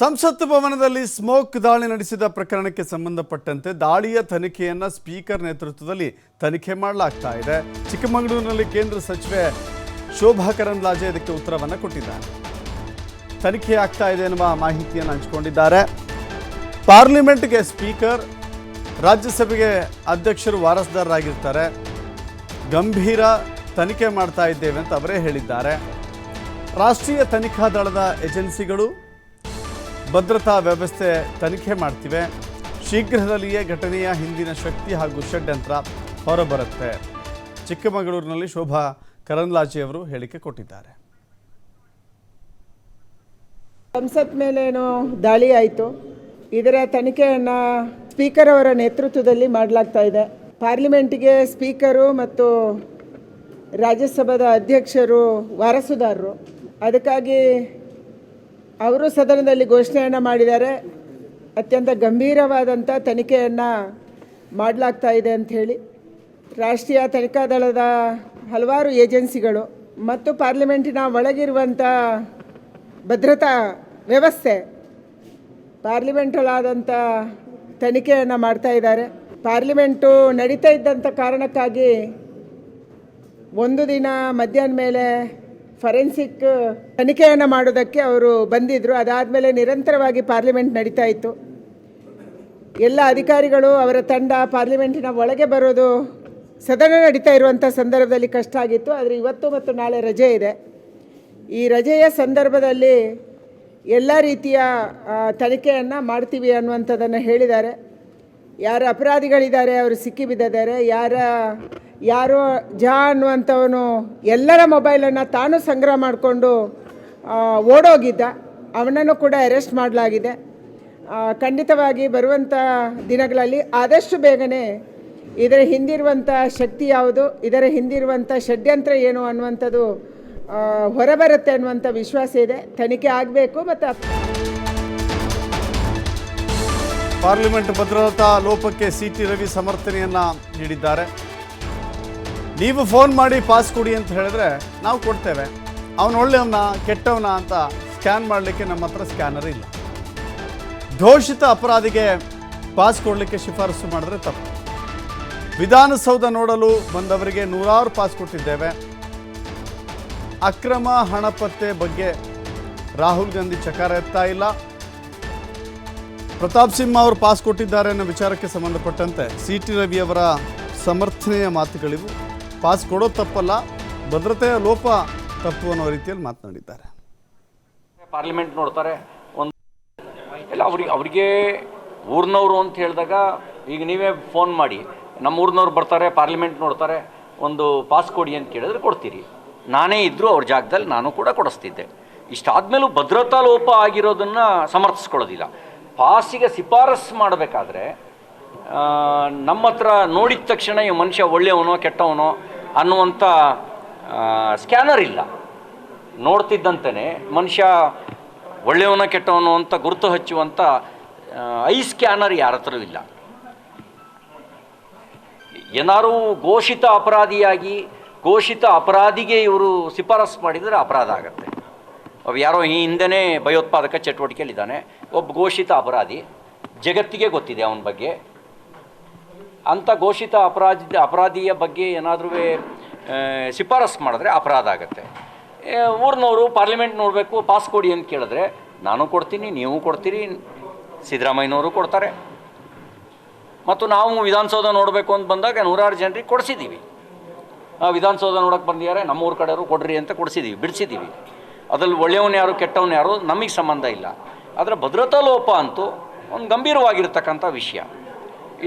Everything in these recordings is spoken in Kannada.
ಸಂಸತ್ ಭವನದಲ್ಲಿ ಸ್ಮೋಕ್ ದಾಳಿ ನಡೆಸಿದ ಪ್ರಕರಣಕ್ಕೆ ಸಂಬಂಧಪಟ್ಟಂತೆ ದಾಳಿಯ ತನಿಖೆಯನ್ನು ಸ್ಪೀಕರ್ ನೇತೃತ್ವದಲ್ಲಿ ತನಿಖೆ ಮಾಡಲಾಗ್ತಾ ಇದೆ. ಚಿಕ್ಕಮಗಳೂರಿನಲ್ಲಿ ಕೇಂದ್ರ ಸಚಿವೆ ಶೋಭಾ ಕರಂದ್ಲಾಜೆ ಇದಕ್ಕೆ ಉತ್ತರವನ್ನು ಕೊಟ್ಟಿದ್ದಾರೆ. ತನಿಖೆ ಆಗ್ತಾ ಇದೆ ಎನ್ನುವ ಮಾಹಿತಿಯನ್ನು ಹಂಚಿಕೊಂಡಿದ್ದಾರೆ. ಪಾರ್ಲಿಮೆಂಟ್ಗೆ ಸ್ಪೀಕರ್, ರಾಜ್ಯಸಭೆಗೆ ಅಧ್ಯಕ್ಷರು ವಾರಸುದಾರರಾಗಿರ್ತಾರೆ. ಗಂಭೀರ ತನಿಖೆ ಮಾಡ್ತಾ ಇದ್ದೇವೆ ಅಂತ ಅವರೇ ಹೇಳಿದ್ದಾರೆ. ರಾಷ್ಟ್ರೀಯ ತನಿಖಾ ದಳದ ಏಜೆನ್ಸಿಗಳು ಭದ್ರತಾ ವ್ಯವಸ್ಥೆ ತನಿಖೆ ಮಾಡ್ತಿವೆ. ಶೀಘ್ರದಲ್ಲಿಯೇ ಘಟನೆಯ ಹಿಂದಿನ ಶಕ್ತಿ ಹಾಗೂ ಷಡ್ಯಂತ್ರ ಹೊರಬರುತ್ತೆ. ಚಿಕ್ಕಮಗಳೂರಿನಲ್ಲಿ ಶೋಭಾ ಕರಂದ್ಲಾಜೆಯವರು ಹೇಳಿಕೆ ಕೊಟ್ಟಿದ್ದಾರೆ. ಸಂಸತ್ ಮೇಲೇನೋ ದಾಳಿ ಆಯಿತು. ಇದರ ತನಿಖೆಯನ್ನು ಸ್ಪೀಕರ್ ಅವರ ನೇತೃತ್ವದಲ್ಲಿ ಮಾಡಲಾಗ್ತಾ ಇದೆ. ಪಾರ್ಲಿಮೆಂಟ್ಗೆ ಸ್ಪೀಕರು ಮತ್ತು ರಾಜ್ಯಸಭಾದ ಅಧ್ಯಕ್ಷರು ವಾರಸುದಾರರು. ಅದಕ್ಕಾಗಿ ಅವರು ಸದನದಲ್ಲಿ ಘೋಷಣೆಯನ್ನು ಮಾಡಿದ್ದಾರೆ. ಅತ್ಯಂತ ಗಂಭೀರವಾದಂಥ ತನಿಖೆಯನ್ನು ಮಾಡಲಾಗ್ತಾ ಇದೆ ಅಂಥೇಳಿ ರಾಷ್ಟ್ರೀಯ ತನಿಖಾ ದಳದ ಹಲವಾರು ಏಜೆನ್ಸಿಗಳು ಮತ್ತು ಪಾರ್ಲಿಮೆಂಟಿನ ಒಳಗಿರುವಂಥ ಭದ್ರತಾ ವ್ಯವಸ್ಥೆ ಪಾರ್ಲಿಮೆಂಟಲ್ಲಾದಂಥ ತನಿಖೆಯನ್ನು ಮಾಡ್ತಾ ಇದ್ದಾರೆ. ಪಾರ್ಲಿಮೆಂಟು ನಡೀತಾ ಇದ್ದಂಥ ಕಾರಣಕ್ಕಾಗಿ ಒಂದು ದಿನ ಮಧ್ಯಾಹ್ನ ಮೇಲೆ ಫರೆನ್ಸಿಕ್ ತನಿಖೆಯನ್ನು ಮಾಡೋದಕ್ಕೆ ಅವರು ಬಂದಿದ್ದರು ಅದಾದಮೇಲೆ ನಿರಂತರವಾಗಿ ಪಾರ್ಲಿಮೆಂಟ್ ನಡೀತಾ ಇತ್ತು. ಎಲ್ಲ ಅಧಿಕಾರಿಗಳು ಅವರ ತಂಡ ಪಾರ್ಲಿಮೆಂಟಿನ ಒಳಗೆ ಬರೋದು ಸದನ ನಡೀತಾ ಇರುವಂಥ ಸಂದರ್ಭದಲ್ಲಿ ಕಷ್ಟ ಆಗಿತ್ತು. ಆದರೆ ಇವತ್ತು ಮತ್ತು ನಾಳೆ ರಜೆ ಇದೆ. ಈ ರಜೆಯ ಸಂದರ್ಭದಲ್ಲಿ ಎಲ್ಲ ರೀತಿಯ ತನಿಖೆಯನ್ನು ಮಾಡ್ತೀವಿ ಅನ್ನುವಂಥದ್ದನ್ನು ಹೇಳಿದ್ದಾರೆ. ಯಾರು ಅಪರಾಧಿಗಳಿದ್ದಾರೆ, ಅವರು ಸಿಕ್ಕಿಬಿದ್ದಿದ್ದಾರೆ ಯಾರ, ಯಾರೋ ಜಾ ಅನ್ನುವಂಥವನು ಎಲ್ಲರ ಮೊಬೈಲನ್ನು ತಾನು ಸಂಗ್ರಹ ಮಾಡಿಕೊಂಡು ಓಡೋಗಿದ್ದ. ಅವನನ್ನು ಕೂಡ ಅರೆಸ್ಟ್ ಮಾಡಲಾಗಿದೆ. ಖಂಡಿತವಾಗಿ ಬರುವಂಥ ದಿನಗಳಲ್ಲಿ ಆದಷ್ಟು ಬೇಗನೆ ಇದರ ಹಿಂದಿರುವಂಥ ಶಕ್ತಿ ಯಾವುದು, ಇದರ ಹಿಂದಿರುವಂಥ ಷಡ್ಯಂತ್ರ ಏನು ಅನ್ನುವಂಥದ್ದು ಹೊರಬರುತ್ತೆ ಅನ್ನುವಂಥ ವಿಶ್ವಾಸ ಇದೆ. ತನಿಖೆ ಆಗಬೇಕು ಮತ್ತು ಪಾರ್ಲಿಮೆಂಟ್ ಭದ್ರತಾ ಲೋಪಕ್ಕೆ ಸಿ ಟಿ ರವಿ ಸಮರ್ಥನೆಯನ್ನ ನೀಡಿದ್ದಾರೆ. ನೀವು ಫೋನ್ ಮಾಡಿ ಪಾಸ್ ಕೊಡಿ ಅಂತ ಹೇಳಿದ್ರೆ ನಾವು ಕೊಡ್ತೇವೆ. ಅವನ ಒಳ್ಳೆಯವನ ಕೆಟ್ಟವನ ಅಂತ ಸ್ಕ್ಯಾನ್ ಮಾಡಲಿಕ್ಕೆ ನಮ್ಮ ಹತ್ರ ಸ್ಕ್ಯಾನರ್ ಇಲ್ಲ. ಘೋಷಿತ ಅಪರಾಧಿಗೆ ಪಾಸ್ ಕೊಡಲಿಕ್ಕೆ ಶಿಫಾರಸು ಮಾಡಿದ್ರೆ ತಪ್ಪು. ವಿಧಾನಸೌಧ ನೋಡಲು ಬಂದವರಿಗೆ ನೂರಾರು ಪಾಸ್ ಕೊಟ್ಟಿದ್ದೇವೆ. ಅಕ್ರಮ ಹಣ ಪತ್ತೆ ಬಗ್ಗೆ ರಾಹುಲ್ ಗಾಂಧಿ ಚಕಾರ ಎತ್ತಾ ಇಲ್ಲ. ಪ್ರತಾಪ್ ಸಿಂಹ ಅವರು ಪಾಸ್ ಕೊಟ್ಟಿದ್ದಾರೆ ಅನ್ನೋ ವಿಚಾರಕ್ಕೆ ಸಂಬಂಧಪಟ್ಟಂತೆ ಸಿ ಟಿ ರವಿ ಅವರ ಸಮರ್ಥನೆಯ ಮಾತುಗಳಿವು. ಪಾಸ್ ಕೊಡೋದು ತಪ್ಪಲ್ಲ, ಭದ್ರತೆಯ ಲೋಪ ತಪ್ಪು ಅನ್ನೋ ರೀತಿಯಲ್ಲಿ ಮಾತನಾಡಿದ್ದಾರೆ. ಪಾರ್ಲಿಮೆಂಟ್ ನೋಡ್ತಾರೆ, ಒಂದು ಎಲ್ಲ ಅವ್ರಿಗೆ ಅವರಿಗೆ ಊರಿನವರು ಅಂತ ಹೇಳಿದಾಗ, ಈಗ ನೀವೇ ಫೋನ್ ಮಾಡಿ, ನಮ್ಮ ಊರಿನವ್ರು ಬರ್ತಾರೆ, ಪಾರ್ಲಿಮೆಂಟ್ ನೋಡ್ತಾರೆ, ಒಂದು ಪಾಸ್ ಕೊಡಿ ಅಂತ ಕೇಳಿದ್ರೆ ಕೊಡ್ತೀರಿ. ನಾನೇ ಇದ್ದರೂ ಅವ್ರ ಜಾಗದಲ್ಲಿ ನಾನು ಕೂಡ ಕೊಡಿಸ್ತಿದ್ದೆ. ಇಷ್ಟಾದ್ಮೇಲೂ ಭದ್ರತಾ ಲೋಪ ಆಗಿರೋದನ್ನು ಸಮರ್ಥಿಸ್ಕೊಳ್ಳೋದಿಲ್ಲ. ಪಾಸಿಗೆ ಶಿಫಾರಸು ಮಾಡಬೇಕಾದ್ರೆ ನಮ್ಮ ಹತ್ರ ನೋಡಿದ ತಕ್ಷಣ ಈ ಮನುಷ್ಯ ಒಳ್ಳೆಯವನೋ ಕೆಟ್ಟವನೋ ಅನ್ನುವಂಥ ಸ್ಕ್ಯಾನರ್ ಇಲ್ಲ. ನೋಡ್ತಿದ್ದಂತೆಯೇ ಮನುಷ್ಯ ಒಳ್ಳೆಯವನೋ ಕೆಟ್ಟವನು ಅಂತ ಗುರುತು ಹಚ್ಚುವಂಥ ಐ ಸ್ಕ್ಯಾನರ್ ಯಾರ ಹತ್ರವೂ ಇಲ್ಲ. ಏನಾರು ಘೋಷಿತ ಅಪರಾಧಿಯಾಗಿ, ಘೋಷಿತ ಅಪರಾಧಿಗೆ ಇವರು ಶಿಫಾರಸು ಮಾಡಿದರೆ ಅಪರಾಧ ಆಗತ್ತೆ. ಅವು ಯಾರೋ ಈ ಹಿಂದೆನೇ ಭಯೋತ್ಪಾದಕ ಚಟುವಟಿಕೆಯಲ್ಲಿದ್ದಾನೆ. ಒಬ್ಬ ಘೋಷಿತ ಅಪರಾಧಿ, ಜಗತ್ತಿಗೆ ಗೊತ್ತಿದೆ ಅವನ ಬಗ್ಗೆ. ಅಂಥ ಘೋಷಿತ ಅಪರಾಧಿ, ಅಪರಾಧಿಯ ಬಗ್ಗೆ ಏನಾದರೂ ಶಿಫಾರಸು ಮಾಡಿದ್ರೆ ಅಪರಾಧ ಆಗುತ್ತೆ. ಊರಿನವರು ಪಾರ್ಲಿಮೆಂಟ್ ನೋಡಬೇಕು ಪಾಸ್ ಕೊಡಿ ಅಂತ ಕೇಳಿದ್ರೆ, ನಾನು ಕೊಡ್ತೀನಿ, ನೀವು ಕೊಡ್ತೀರಿ, ಸಿದ್ದರಾಮಯ್ಯನವರು ಕೊಡ್ತಾರೆ. ಮತ್ತು ನಾವು ವಿಧಾನಸೌಧ ನೋಡಬೇಕು ಅಂತ ಬಂದಾಗ ನೂರಾರು ಜನರಿಗೆ ಕೊಡಿಸಿದ್ದೀವಿ. ವಿಧಾನಸೌಧ ನೋಡೋಕೆ ಬಂದಿದ್ದಾರೆ, ನಮ್ಮೂರ ಕಡೆಯವರು ಕೊಡ್ರಿ ಅಂತ ಕೊಡಿಸಿದ್ದೀವಿ, ಬಿಡಿಸಿದ್ದೀವಿ. ಅದ್ರಲ್ಲಿ ಒಳ್ಳೆಯವನು ಯಾರು, ಕೆಟ್ಟವನು ಯಾರು, ನಮಗೆ ಸಂಬಂಧ ಇಲ್ಲ. ಆದರೆ ಭದ್ರತಾ ಲೋಪ ಅಂತೂ ಒಂದು ಗಂಭೀರವಾಗಿರ್ತಕ್ಕಂಥ ವಿಷಯ.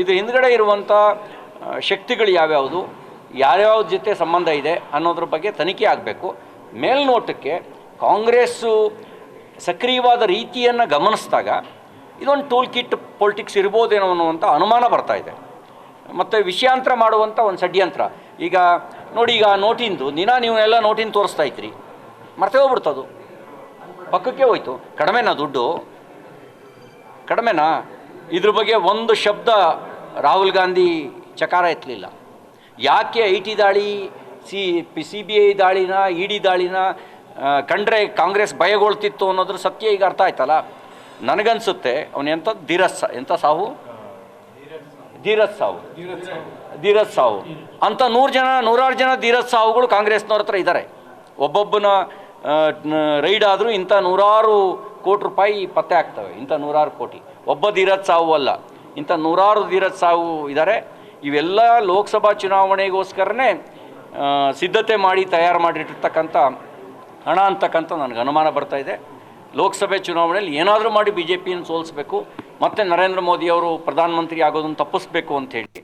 ಇದು ಹಿಂದ್ಗಡೆ ಇರುವಂಥ ಶಕ್ತಿಗಳು ಯಾವ್ಯಾವುದು ಯಾರ್ಯಾವ ಜೊತೆ ಸಂಬಂಧ ಇದೆ ಅನ್ನೋದ್ರ ಬಗ್ಗೆ ತನಿಖೆ ಆಗಬೇಕು. ಮೇಲ್ನೋಟಕ್ಕೆ ಕಾಂಗ್ರೆಸ್ಸು ಸಕ್ರಿಯವಾದ ರೀತಿಯನ್ನು ಗಮನಿಸಿದಾಗ ಇದೊಂದು ಟೂಲ್ ಕಿಟ್ ಪೊಲಿಟಿಕ್ಸ್ ಇರ್ಬೋದೇನೋ ಅನ್ನುವಂಥ ಅನುಮಾನ ಬರ್ತಾ ಇದೆ. ಮತ್ತು ವಿಷಯಾಂತರ ಮಾಡುವಂಥ ಒಂದು ಷಡ್ಯಂತ್ರ. ಈಗ ನೋಡಿ, ಈಗ ನೋಟಿಂದು ದಿನ ನೀವು ಎಲ್ಲ ನೋಟಿಂದು ತೋರಿಸ್ತಾ ಇದ್ರಿ. ಮರ್ತೇ ಹೋಗ್ಬಿಡ್ತದು. ಪಕ್ಕಕ್ಕೆ ಹೋಯ್ತು. ಕಡಿಮೆನಾ ದುಡ್ಡು? ಕಡಿಮೆನಾ? ಇದ್ರ ಬಗ್ಗೆ ಒಂದು ಶಬ್ದ ರಾಹುಲ್ ಗಾಂಧಿ ಚಕಾರ ಎತ್ತಲಿಲ್ಲ. ಯಾಕೆ ಐ ಟಿ ದಾಳಿ, C P C B I ದಾಳಿನ E D ದಾಳಿನ ಕಂಡ್ರೆ ಕಾಂಗ್ರೆಸ್ ಭಯಗೊಳ್ತಿತ್ತು ಅನ್ನೋದ್ರ ಸತ್ಯ ಈಗ ಅರ್ಥ ಆಯ್ತಲ್ಲ? ನನಗನ್ಸುತ್ತೆ, ಅವನು ಎಂಥ ಧೀರಸ್ ಎಂಥ ಸಾವು ಧೀರಜ್ ಸಾವು ಧೀರಜ್ ಸಾವು ಅಂತ ನೂರು ಜನ, ನೂರಾರು ಜನ ಧೀರಜ್ ಸಾವುಗಳು ಕಾಂಗ್ರೆಸ್ನವ್ರ ಹತ್ರ ಇದ್ದಾರೆ ಒಬ್ಬೊಬ್ಬನ ರೈಡ್ ಆದರೂ ಇಂಥ ನೂರಾರು ಕೋಟಿ ರೂಪಾಯಿ ಪತ್ತೆ ಆಗ್ತವೆ, ಇಂಥ ನೂರಾರು ಕೋಟಿ. ಒಬ್ಬ ಧೀರಜ್ ಸಾವು ಅಲ್ಲ. ಇಂಥ ನೂರಾರು ಧೀರಜ್ ಸಾವು ಇದ್ದಾರೆ ಇವೆಲ್ಲ ಲೋಕಸಭಾ ಚುನಾವಣೆಗೋಸ್ಕರನೇ ಸಿದ್ಧತೆ ಮಾಡಿ ತಯಾರು ಮಾಡಿಟ್ಟಿರ್ತಕ್ಕಂಥ ಹಣ ಅಂತಕ್ಕಂಥ ನನಗೆ ಅನುಮಾನ ಬರ್ತಾ ಇದೆ. ಲೋಕಸಭೆ ಚುನಾವಣೆಯಲ್ಲಿ ಏನಾದರೂ ಮಾಡಿ ಬಿ ಜೆ ಪಿಯನ್ನು ಸೋಲಿಸಬೇಕು, ಮತ್ತು ನರೇಂದ್ರ ಮೋದಿಯವರು ಪ್ರಧಾನಮಂತ್ರಿ ಆಗೋದನ್ನು ತಪ್ಪಿಸ್ಬೇಕು ಅಂತ ಹೇಳಿ.